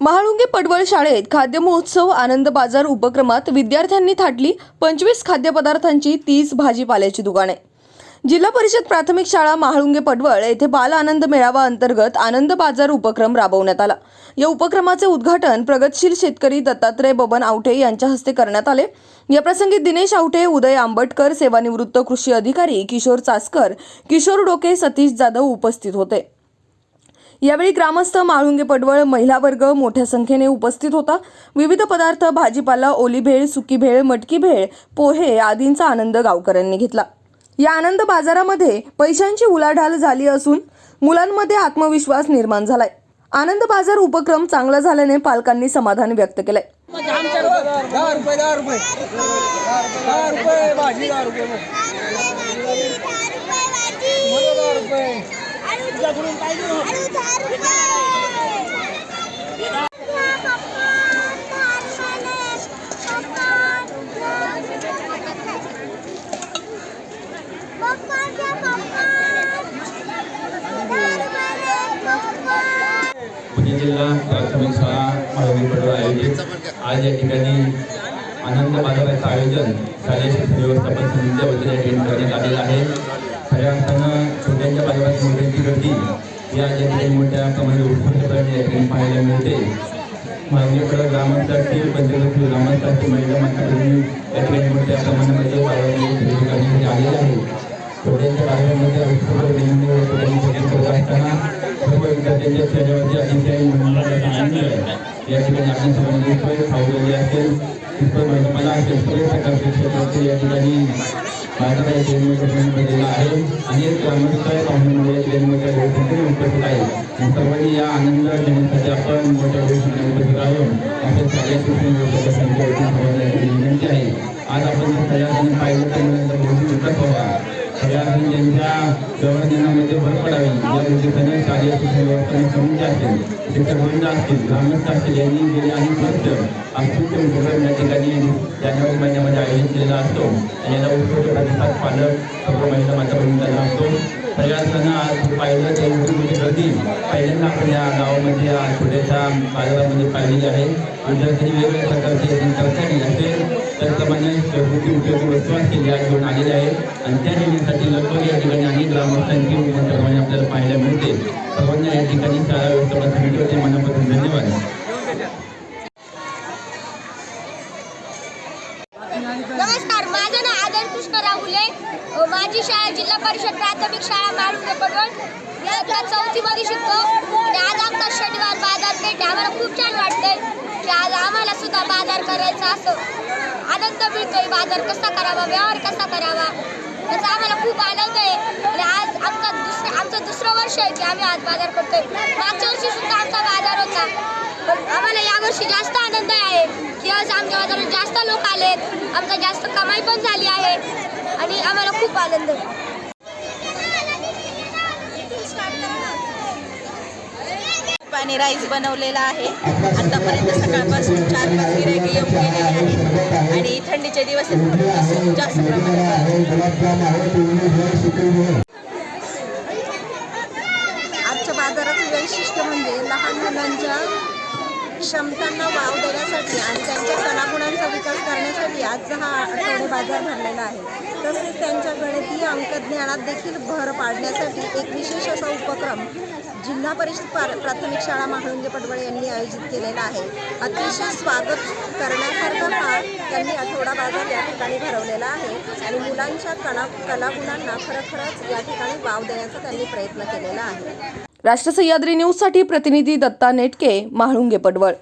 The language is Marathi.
महाळुंगे पडवळ शाळेत खाद्य महोत्सव आनंद बाजार उपक्रमात विद्यार्थ्यांनी थाटली पंचवीस खाद्यपदार्थांची तीस भाजीपाल्याची दुकाने. जिल्हा परिषद प्राथमिक शाळा महाळुंगे पडवळ येथे बाल आनंद मेळावा अंतर्गत आनंद बाजार उपक्रम राबवण्यात आला. या उपक्रमाचे उद्घाटन प्रगतशील शेतकरी दत्तात्रय बबन आवटे यांच्या हस्ते करण्यात आले. या प्रसंगी दिनेश आवटे उदय आंबटकर सेवानिवृत्त कृषी अधिकारी किशोर चासकर किशोर डोके सतीश जाधव उपस्थित होते. यावेळी ग्रामस्थ माळुंगे पडवळ महिला वर्ग मोठ्या संख्येने उपस्थित होता. विविध पदार्थ भाजीपाला ओली भेळ सुकी भेळ मटकी भेळ पोहे आदींचा आनंद गावकऱ्यांनी घेतला. या आनंद बाजारामध्ये पैशांची उलाढाल झाली असून मुलांमध्ये आत्मविश्वास निर्माण झालाय. आनंद बाजार उपक्रम चांगला झाल्याने पालकांनी समाधान व्यक्त केलंय. जिल्हा प्राथमिक शाळा महाविद्यालय आयोजित. आज या ठिकाणी आनंद बाजाराचं आयोजन शालेय शिक्षण व्यवस्थापन समितीच्या वतीने या ठिकाणी करण्यात आलेलं आहे. खऱ्या अर्थानं छोट्यांच्या बाजारात मोठ्यांची गर्दी या आज या ठिकाणी मोठ्या प्रमाणात उत्स्फूर्तपणे या ठिकाणी पाहायला मिळते. मागणीकडे ग्रामस्थातील पंचकृती ग्रामस्थातील महिला माताभगिनी या ठिकाणी मोठ्या प्रमाणामध्ये बाजारामध्ये खरेदी करण्यासाठी आलेल्या आहेत. छोट्यांच्या बाजारामध्ये उत्स्फूर्त करत असताना सर्व विद्यार्थ्यांच्या चेहऱ्यावरती अतिशय मनोरंजनाचा आनंद आहे या ठिकाणी आपण सर्वांनी दिसतोय खाऊगल्ली असेल तिथं भाजीपाला असेल सर्व प्रकारचे क्षेत्रातील या ठिकाणी बाजाराच्या ट्रेनमध्ये आहे अनेक ग्रामस्थ पाहुणे या ट्रेनमध्ये उपस्थित आहे आणि सर्वांनी या आनंद घेण्यासाठी आपण मोठ्या संख्येने उपस्थित राहून आपण सगळ्या शिक्षण व्यवस्थेच्या सर्वांना विनंती आहे आज आपण जर पाहिलं तर मला विकास व्हावा सगळ्यांनी ज्यांच्या गव्हर्नमेंटमध्ये भर पडावी ज्या उद्देशाने शालेय शिक्षण व्यवस्था समिती शिक्षक वृंद असतील ग्रामस्थ असतील यांनी गेले अनेक वर्ष अस्तित्व उपक्रम या ठिकाणी जानेवारी महिन्यामध्ये आयोजित केलेला असतो आणि याला उत्कृष्ट प्रतिसाद पालक सर्व महिला माता असतो सगळ्यात आज पाहिलं तर एवढी मोठी गर्दी पहिल्यांदा आपण या गावामध्ये आज छोट्याशा बाजारामध्ये पाहिलेली आहे विद्यार्थ्यांनी वेगवेगळ्या प्रकारचे तरकारी सर्वांना त्याचप्रमाणे घरगुती उपयोगी वस्तू असतील या घेऊन आलेल्या आहेत आणि त्या नेहमीसाठी लगभग या ठिकाणी अनेक ग्रामस्थांची मोठ्या सर्वांनी आपल्याला पाहायला मिळते. सर्वांना या ठिकाणी शाळा व्यवस्थापन समितीवरचे मनापासून धन्यवाद. नमस्कार माझं नाव आदर कृष्ण राहुले माझी शाळा जिल्हा परिषद प्राथमिक शाळा माळुंगे पडवळ मी आता चौथीमध्ये शिकतो. आणि आज आमचा शनिवार आम्हाला खूप छान वाटतंय की आज आम्हाला सुद्धा बाजार करायचा असं. आनंद मिळतोय बाजार कसा करावा व्यवहार कसा करावा त्याचा आम्हाला खूप आनंद आहे. आणि आज आमचा दुसरं आमचं दुसरं वर्ष आहे की आम्ही आज बाजार करतोय. मागच्या वर्षी सुद्धा आमचा बाजार होता. पण आम्हाला यावर्षी जास्त आनंद आहे की आज आमच्या बाजारात जास्त लोक आलेत. आमचा जास्त कमाई पण झाली आहे. आणि आम्हाला खूप आनंद आहे. आणि राईस बनवलेला आहे. आतापर्यंत सकाळपासून चार पाच गिरायकी येऊन गेलेले आहेत. आणि थंडीचे दिवस आहेत जास्त प्रमाणात आजच्या बाजाराचं वैशिष्ट्य म्हणजे लहान मुलांच्या क्षमतांना वाव देण्यासाठी आणि त्यांच्या कलागुणांचा विकास करण्यासाठी आजचा हा आठवडे बाजार भरलेला आहे. तसेच त्यांच्या गणितीय अंकज्ञानात देखील भर पाडण्यासाठी एक विशेष असा उपक्रम जिल्हा परिषद पार प्राथमिक शाळा महाळुंगे पटवळे यांनी आयोजित केलेला आहे. अतिशय स्वागत करण्यासारखा काळ त्यांनी आठवडा बाजार या ठिकाणी भरवलेला आहे आणि मुलांच्या कला कलागुणांना खरोखरच या ठिकाणी वाव देण्याचा त्यांनी प्रयत्न केलेला आहे. राष्ट्र सह्याद्री न्यूजसाठी प्रतिनिधी दत्ता नेटके महाळुंगे पडवळ